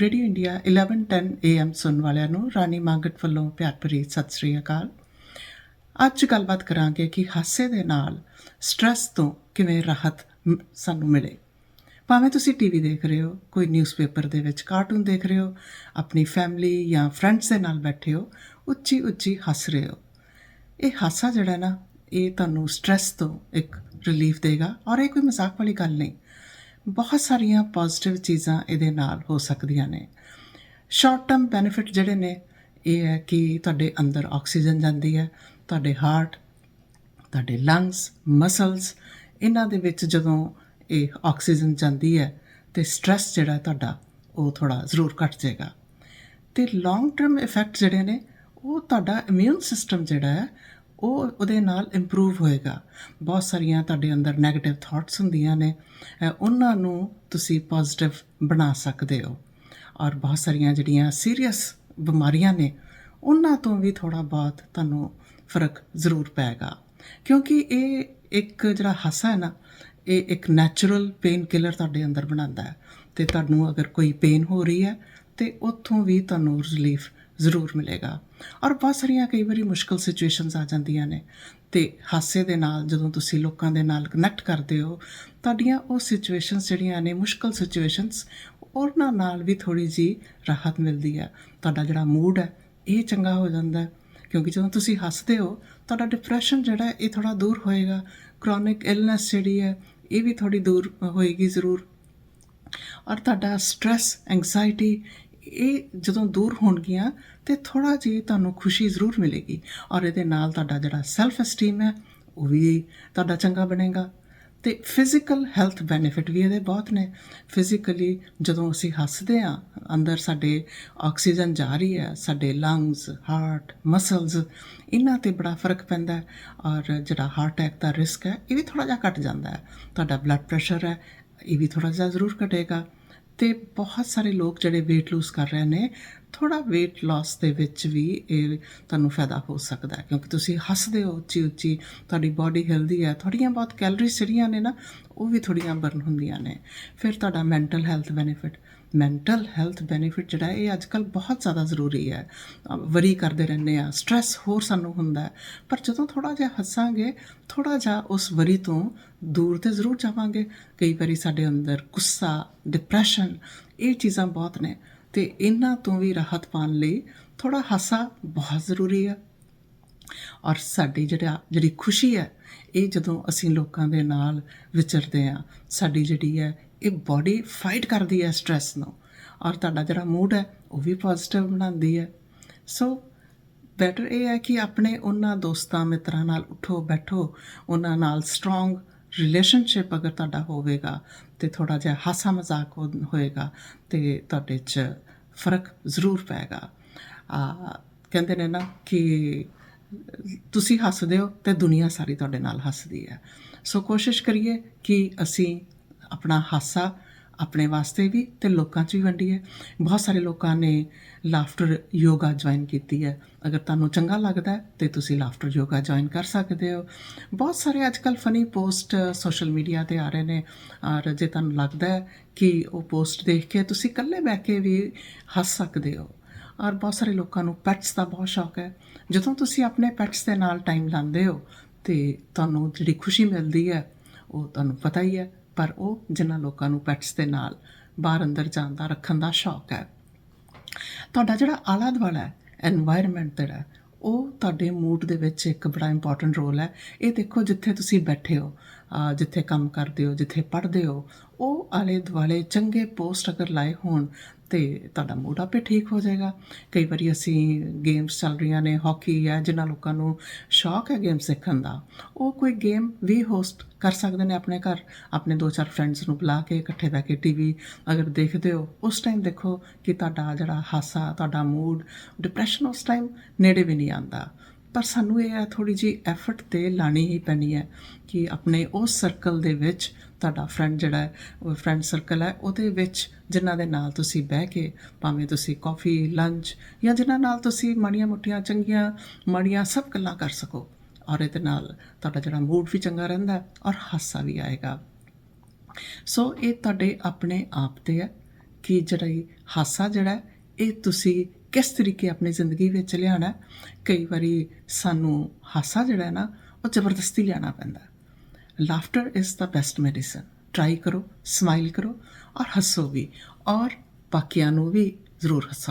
Radio India 11:10 AM ਸੁਣ ਵਾਲਿਆਂ ਨੂੰ ਰਾਣੀ ਮੰਗਟ ਵੱਲੋਂ ਪਿਆਰ ਭਰੀ ਸਤਿ ਸ੍ਰੀ ਅਕਾਲ। ਅੱਜ ਗੱਲਬਾਤ ਕਰਾਂਗੇ ਕਿ ਹਾਸੇ ਦੇ ਨਾਲ ਸਟ्रेस ਤੋਂ ਕਿਵੇਂ ਰਾਹਤ ਸਾਨੂੰ ਮਿਲੇ। ਭਾਵੇਂ ਤੁਸੀਂ ਟੀਵੀ ਦੇਖ ਰਹੇ ਹੋ, ਕੋਈ ਨਿਊਜ਼ਪੇਪਰ ਦੇ ਵਿੱਚ ਕਾਰਟੂਨ ਦੇਖ ਰਹੇ ਹੋ, ਆਪਣੀ ਫੈਮਿਲੀ ਜਾਂ ਫਰੈਂਡਸ ਦੇ ਨਾਲ ਬੈਠੇ ਹੋ ਉੱਚੀ ਉੱਚੀ ਹੱਸ ਰਹੇ ਹੋ। ਇਹ ਹਾਸਾ ਜਿਹੜਾ ਨਾ, ਇਹ ਤੁਹਾਨੂੰ ਸਟ्रेस ਤੋਂ ਇੱਕ ਰਿਲੀਫ ਦੇਗਾ ਔਰ ਇਹ ਕੋਈ ਮਜ਼ਾਕ ਵਾਲੀ ਗੱਲ ਨਹੀਂ। ਬਹੁਤ ਸਾਰੀਆਂ ਪੋਜ਼ਿਟਿਵ ਚੀਜ਼ਾਂ ਇਹਦੇ ਨਾਲ ਹੋ ਸਕਦੀਆਂ ਨੇ। ਸ਼ਾਰਟ ਟਰਮ ਬੈਨੀਫਿਟ ਜਿਹੜੇ ਨੇ, ਇਹ ਹੈ ਕਿ ਤੁਹਾਡੇ ਅੰਦਰ ਆਕਸੀਜਨ ਜਾਂਦੀ ਹੈ, ਤੁਹਾਡੇ ਹਾਰਟ ਤੁਹਾਡੇ ਲੰਗਸ ਮਸਲਸ ਇਹਨਾਂ ਦੇ ਵਿੱਚ ਜਦੋਂ ਇਹ ਆਕਸੀਜਨ ਜਾਂਦੀ ਹੈ ਤੇ ਸਟ्रेस ਜਿਹੜਾ ਤੁਹਾਡਾ, ਉਹ ਥੋੜਾ ਜ਼ਰੂਰ ਘਟ ਜਾਏਗਾ। ਤੇ ਲੌਂਗ ਟਰਮ ਇਫੈਕਟ ਜਿਹੜੇ ਨੇ, ਉਹ ਤੁਹਾਡਾ ਇਮਿਊਨ ਸਿਸਟਮ ਜਿਹੜਾ ਹੈ ਉਹ ਉਹਦੇ ਨਾਲ ਇੰਪਰੂਵ ਹੋਏਗਾ। ਬਹੁਤ ਸਾਰੀਆਂ ਤੁਹਾਡੇ ਅੰਦਰ 네ਗੇਟਿਵ ਥਾਟਸ ਹੁੰਦੀਆਂ ਨੇ। ਉਹਨਾਂ ਨੂੰ ਤੁਸੀਂ ਪੋਜ਼ਿਟਿਵ ਬਣਾ ਸਕਦੇ ਹੋ। ਔਰ ਬਹੁਤ ਸਾਰੀਆਂ ਜਿਹੜੀਆਂ ਸੀਰੀਅਸ ਬਿਮਾਰੀਆਂ ਨੇ, ਉਹਨਾਂ ਤੋਂ ਵੀ ਥੋੜਾ ਬਹੁਤ ਤੁਹਾਨੂੰ ਫ਼ਰਕ ਜ਼ਰੂਰ ਪਏਗਾ। ਕਿਉਂਕਿ ਇਹ ਇੱਕ ਜਿਹੜਾ ਹਾਸਾ ਹੈ ਨਾ, ਇਹ ਇੱਕ ਨੈਚੁਰਲ ਪੇਨ ਕਿਲਰ ਤੁਹਾਡੇ ਅੰਦਰ ਬਣਾਉਂਦਾ ਹੈ। ਤੇ ਤੁਹਾਨੂੰ ਅਗਰ ਕੋਈ ਪੇਨ ਹੋ ਰਹੀ ਹੈ, ਤੇ ਉੱਥੋਂ ਵੀ ਤੁਹਾਨੂੰ ਰਿਲੀਫ ਜ਼ਰੂਰ ਮਿਲੇਗਾ। ਔਰ ਬਹੁਤ ਸਾਰੀਆਂ ਕਈ ਵਾਰੀ ਮੁਸ਼ਕਲ ਸਿਚੁਏਸ਼ਨਸ ਆ ਜਾਂਦੀਆਂ ਨੇ। ਤੇ ਹਾਸੇ ਦੇ ਨਾਲ, ਜਦੋਂ ਤੁਸੀਂ ਲੋਕਾਂ ਦੇ ਨਾਲ ਕਨੈਕਟ ਕਰਦੇ ਹੋ, ਤੁਹਾਡੀਆਂ ਉਹ ਸਿਚੁਏਸ਼ਨਸ ਜਿਹੜੀਆਂ ਨੇ, ਮੁਸ਼ਕਲ ਸਿਚੁਏਸ਼ਨਸ ਉਹਨਾਂ ਨਾਲ ਵੀ ਥੋੜੀ ਜੀ ਰਾਹਤ ਮਿਲਦੀ ਹੈ। ਤੁਹਾਡਾ ਜਿਹੜਾ ਮੂਡ ਹੈ, ਇਹ ਚੰਗਾ ਹੋ ਜਾਂਦਾ ਹੈ। ਕਿਉਂਕਿ ਜਦੋਂ ਤੁਸੀਂ ਹੱਸਦੇ ਹੋ, ਤੁਹਾਡਾ ਡਿਪਰੈਸ਼ਨ ਜਿਹੜਾ ਇਹ ਥੋੜਾ ਦੂਰ ਹੋਏਗਾ। ਕ੍ਰੋਨਿਕ ਇਲਨੈਸ ਜਿਹੜੀ ਹੈ, ਇਹ ਵੀ ਥੋੜੀ ਦੂਰ ਹੋਏਗੀ ਜ਼ਰੂਰ। ਔਰ ਤੁਹਾਡਾ ਸਟ्रेस ਐਂਗਜ਼ਾਇਟੀ ਇਹ ਜਦੋਂ ਦੂਰ ਹੋਣਗੀਆਂ ਤੇ ਥੋੜਾ ਜੀ ਤੁਹਾਨੂੰ ਖੁਸ਼ੀ ਜ਼ਰੂਰ ਮਿਲੇਗੀ। ਔਰ ਇਹਦੇ ਨਾਲ ਤੁਹਾਡਾ ਜਿਹੜਾ ਸੈਲਫ ਐਸਟੀਮ ਹੈ, ਉਹ ਵੀ ਤੁਹਾਡਾ ਚੰਗਾ ਬਣੇਗਾ। ਤੇ ਫਿਜ਼ੀਕਲ ਹੈਲਥ ਬੈਨੀਫਿਟ ਵੀ ਇਹਦੇ ਬਹੁਤ ਨੇ। ਫਿਜ਼ੀਕਲੀ ਜਦੋਂ ਅਸੀਂ ਹੱਸਦੇ ਆ ਅੰਦਰ ਸਾਡੇ ਆਕਸੀਜਨ ਜਾ ਰਹੀ ਹੈ, ਸਾਡੇ ਲੰਗਸ ਹਾਰਟ ਮਸਲਸ ਇਹਨਾਂ ਤੇ ਬੜਾ ਫ਼ਰਕ ਪੈਂਦਾ ਔਰ ਜਿਹੜਾ ਹਾਰਟ ਅਟੈਕ ਦਾ ਰਿਸਕ ਹੈ, ਇਹ ਵੀ ਥੋੜਾ ਜਿਹਾ ਘਟ ਜਾਂਦਾ ਹੈ। ਤੁਹਾਡਾ ਬਲੱਡ ਪ੍ਰੈਸ਼ਰ ਹੈ, ਇਹ ਵੀ ਥੋੜਾ ਜਿਹਾ ਜ਼ਰੂਰ ਘਟੇਗਾ। ਤੇ ਬਹੁਤ ਸਾਰੇ ਲੋਕ ਜਿਹੜੇ weight lose ਕਰ ਰਹੇ ਨੇ ਥੋੜਾ weight loss ਦੇ ਵਿੱਚ ਵੀ ਇਹ ਤੁਹਾਨੂੰ ਫਾਇਦਾ ਹੋ ਸਕਦਾ ਹੈ ਕਿਉਂਕਿ ਤੁਸੀਂ ਹੱਸਦੇ ਹੋ ਉੱਚੀ ਉੱਚੀ ਤੁਹਾਡੀ ਬਾਡੀ ਹੈਲਦੀ ਹੈ ਥੋੜੀਆਂ ਬਹੁਤ ਕੈਲਰੀਜ਼ ਜਿਹੜੀਆਂ ਨੇ ਨਾ ਉਹ ਵੀ ਥੋੜੀਆਂ ਬਰਨ ਹੁੰਦੀਆਂ ਨੇ। ਫਿਰ ਤੁਹਾਡਾ mental health benefit mental health benefit ਜਿਹੜਾ ਹੈ, ਇਹ ਅੱਜਕੱਲ ਬਹੁਤ ਜ਼ਿਆਦਾ ਜ਼ਰੂਰੀ ਹੈ। ਵਰੀ ਕਰਦੇ ਰਹਿੰਦੇ ਆ ਸਟ्रेस ਹੋਰ ਸਾਨੂੰ ਹੁੰਦਾ ਪਰ ਜਦੋਂ ਥੋੜਾ ਜਿਹਾ ਹੱਸਾਂਗੇ ਥੋੜਾ ਜਿਹਾ ਉਸ ਵਰੀ ਤੋਂ ਦੂਰ ਤੇ ਜ਼ਰੂਰ ਜਾਵਾਂਗੇ। ਕਈ ਵਾਰੀ ਸਾਡੇ ਅੰਦਰ ਗੁੱਸਾ ਡਿਪਰੈਸ਼ਨ ਇਹ ਚੀਜ਼ਾਂ ਬਹੁਤ ਨੇ। ਤੇ ਇਹਨਾਂ ਤੋਂ ਵੀ ਰਾਹਤ ਪਾਉਣ ਲਈ ਥੋੜਾ ਹਾਸਾ ਬਹੁਤ ਜ਼ਰੂਰੀ ਹੈ ਔਰ ਸਾਡੀ ਜਿਹੜਾ, ਜਿਹੜੀ ਖੁਸ਼ੀ ਹੈ, ਇਹ ਜਦੋਂ ਅਸੀਂ ਲੋਕਾਂ ਦੇ ਨਾਲ ਵਿਚਰਦੇ ਆ ਸਾਡੀ ਜਿਹੜੀ ਹੈ, ਇਹ ਬਾਡੀ ਫਾਈਟ ਕਰਦੀ ਹੈ ਸਟ्रेस ਨੂੰ। ਔਰ ਤੁਹਾਡਾ ਜਿਹੜਾ ਮੂਡ ਹੈ, ਉਹ ਵੀ ਪੋਜ਼ਿਟਿਵ ਬਣਾਉਂਦੀ ਹੈ। ਸੋ ਬੈਟਰ ਇਹ ਹੈ ਕਿ ਆਪਣੇ ਉਹਨਾਂ ਦੋਸਤਾਂ, ਮਿੱਤਰਾਂ ਨਾਲ ਉਠੋ, ਬੈਠੋ, ਉਹਨਾਂ ਨਾਲ ਸਟਰੋਂਗ ਰਿਲੇਸ਼ਨਸ਼ਿਪ ਅਗਰ ਤੁਹਾਡਾ ਹੋਵੇਗਾ ਤੇ ਥੋੜਾ ਜਿਹਾ ਹਾਸਾ ਮਜ਼ਾਕ ਹੋ- ਹੋਏਗਾ ਤੇ ਤੁਹਾਡੇ 'ਚ ਫ਼ਰਕ ਜ਼ਰੂਰ ਪਏਗਾ। ਆ, ਕਹਿੰਦੇ ਨੇ ਨਾ ਕਿ ਤੁਸੀਂ ਹੱਸਦੇ ਹੋ ਤੇ ਦੁਨੀਆ ਸਾਰੀ ਤੁਹਾਡੇ ਨਾਲ ਹੱਸਦੀ ਹੈ। ਸੋ ਕੋਸ਼ਿਸ਼ ਕਰੀਏ ਕਿ ਅਸੀਂ ਆਪਣਾ ਹਾਸਾ ਆਪਣੇ ਵਾਸਤੇ ਵੀ ਤੇ ਲੋਕਾਂ 'ਚ ਵੀ ਵੰਡੀ ਹੈ। ਬਹੁਤ ਸਾਰੇ ਲੋਕਾਂ ਨੇ ਲਾਫਟਰ ਯੋਗਾ ਜੁਆਇਨ ਕੀਤੀ ਹੈ। ਅਗਰ ਤੁਹਾਨੂੰ ਚੰਗਾ ਲੱਗਦਾ ਹੈ ਤੇ ਤੁਸੀਂ ਲਾਫਟਰ ਯੋਗਾ ਜੁਆਇਨ ਕਰ ਸਕਦੇ ਹੋ। ਬਹੁਤ ਸਾਰੇ ਅੱਜਕੱਲ ਫਨੀ ਪੋਸਟ ਸੋਸ਼ਲ ਮੀਡੀਆ ਤੇ ਆ ਰਹੇ ਨੇ। ਔਰ ਜੇ ਤੁਹਾਨੂੰ ਲੱਗਦਾ ਹੈ ਕਿ ਉਹ ਪੋਸਟ ਦੇਖ ਕੇ ਤੁਸੀਂ ਇਕੱਲੇ ਬਹਿ ਕੇ ਵੀ ਹੱਸ ਸਕਦੇ ਹੋ। ਔਰ ਬਹੁਤ ਸਾਰੇ ਲੋਕਾਂ ਨੂੰ ਪੈਟਸ ਦਾ ਬਹੁਤ ਸ਼ੌਕ ਹੈ। ਜਦੋਂ ਤੁਸੀਂ ਆਪਣੇ ਪੈਟਸ ਦੇ ਨਾਲ ਟਾਈਮ ਲਾਉਂਦੇ ਹੋ ਤੇ ਤੁਹਾਨੂੰ ਜਿਹੜੀ ਖੁਸ਼ੀ ਮਿਲਦੀ ਹੈ, ਉਹ ਤੁਹਾਨੂੰ ਪਤਾ ਹੀ ਹੈ ਪਰ ਉਹ ਜਿਨ੍ਹਾਂ ਲੋਕਾਂ ਨੂੰ ਪੈਟਸ ਦੇ ਨਾਲ ਬਾਹਰ ਅੰਦਰ ਜਾਣ ਦਾ ਰੱਖਣ ਦਾ ਸ਼ੌਕ ਹੈ। ਤੁਹਾਡਾ ਜਿਹੜਾ ਆਲਾ ਦੁਆਲਾ ਹੈ এনवायरमेंट ਜਿਹੜਾ ਉਹ ਤੁਹਾਡੇ ਮੂਡ ਦੇ ਵਿੱਚ ਇੱਕ ਬੜਾ ਇੰਪੋਰਟੈਂਟ ਰੋਲ ਹੈ। ਇਹ ਦੇਖੋ ਜਿੱਥੇ ਤੁਸੀਂ ਬੈਠੇ ਹੋ ਜਿੱਥੇ ਕੰਮ ਕਰਦੇ ਹੋ, ਜਿੱਥੇ ਪੜ੍ਹਦੇ ਹੋ, ਉਹ ਆਲੇ ਦੁਆਲੇ ਚੰਗੇ ਪੋਸਟ ਅਗਰ ਲਾਏ ਹੋਣ ਤੇ ਤੁਹਾਡਾ ਮੂਡ ਆਪੇ ਠੀਕ ਹੋ ਜਾਏਗਾ। ਕਈ ਵਾਰੀ ਅਸੀਂ ਗੇਮਸ ਚੱਲ ਰਹੀਆਂ ਨੇ ਹਾਕੀ ਹੈ ਜਿਨ੍ਹਾਂ ਲੋਕਾਂ ਨੂੰ ਸ਼ੌਕ ਹੈ ਗੇਮ ਸਿੱਖਣ ਦਾ, ਉਹ ਕੋਈ ਗੇਮ ਵੀ ਹੋਸਟ ਕਰ ਸਕਦੇ ਨੇ ਆਪਣੇ ਘਰ। ਆਪਣੇ ਦੋ ਚਾਰ ਫਰੈਂਡਸ ਨੂੰ ਬੁਲਾ ਕੇ ਇਕੱਠੇ ਬਹਿ ਕੇ ਟੀਵੀ ਅਗਰ ਦੇਖਦੇ ਹੋ, ਉਸ ਟਾਈਮ ਦੇਖੋ ਕਿ ਤੁਹਾਡਾ ਜਿਹੜਾ ਹਾਸਾ, ਤੁਹਾਡਾ ਮੂਡ ਡਿਪਰੈਸ਼ਨ ਉਸ ਟਾਈਮ ਨੇੜੇ ਵੀ ਨਹੀਂ ਆਉਂਦਾ। ਪਰ ਸਾਨੂੰ ਇਹ ਹੈ ਥੋੜੀ ਜੀ ਐਫਰਟ ਤੇ ਲਾਣੀ ਹੀ ਪੈਣੀ ਹੈ ਕਿ ਆਪਣੇ ਉਸ ਸਰਕਲ ਦੇ ਵਿੱਚ ਤੁਹਾਡਾ ਫਰੈਂਡ ਜਿਹੜਾ ਹੈ, ਉਹ ਫਰੈਂਡ ਸਰਕਲ ਹੈ, ਉਹਦੇ ਵਿੱਚ ਜਿਨ੍ਹਾਂ ਦੇ ਨਾਲ ਤੁਸੀਂ ਬਹਿ ਕੇ ਭਾਵੇਂ ਤੁਸੀਂ ਕਾਫੀ ਲੰਚ ਜਾਂ ਜਿਨ੍ਹਾਂ ਨਾਲ ਤੁਸੀਂ ਮਾੜੀਆਂ ਮੋਟੀਆਂ, ਚੰਗੀਆਂ, ਮਾੜੀਆਂ ਸਭ ਗੱਲਾਂ ਕਰ ਸਕੋ ਔਰ ਇਹਦੇ ਨਾਲ ਤੁਹਾਡਾ ਜਿਹੜਾ ਮੂਡ ਵੀ ਚੰਗਾ ਰਹਿੰਦਾ ਔਰ ਹਾਸਾ ਵੀ ਆਏਗਾ। ਸੋ ਇਹ ਤੁਹਾਡੇ ਆਪਣੇ ਆਪ ਤੇ ਹੈ ਕਿ ਜਿਹੜਾ ਹਾਸਾ ਜਿਹੜਾ ਇਹ ਤੁਸੀਂ ਕਿਸ ਤਰੀਕੇ ਆਪਣੀ ਜ਼ਿੰਦਗੀ ਵਿੱਚ ਲਿਆਉਣਾ ਕਈ ਵਾਰੀ ਸਾਨੂੰ ਹਾਸਾ ਜਿਹੜਾ ਨਾ, ਉਹ ਜ਼ਬਰਦਸਤੀ ਲਿਆਉਣਾ ਪੈਂਦਾ laughter is the best medicine try ਕਰੋ ਸਮਾਈਲ ਕਰੋ ਔਰ ਹੱਸੋ ਵੀ ਔਰ ਬਾਕੀਆਂ ਨੂੰ ਵੀ ਜ਼ਰੂਰ ਹੱਸੋ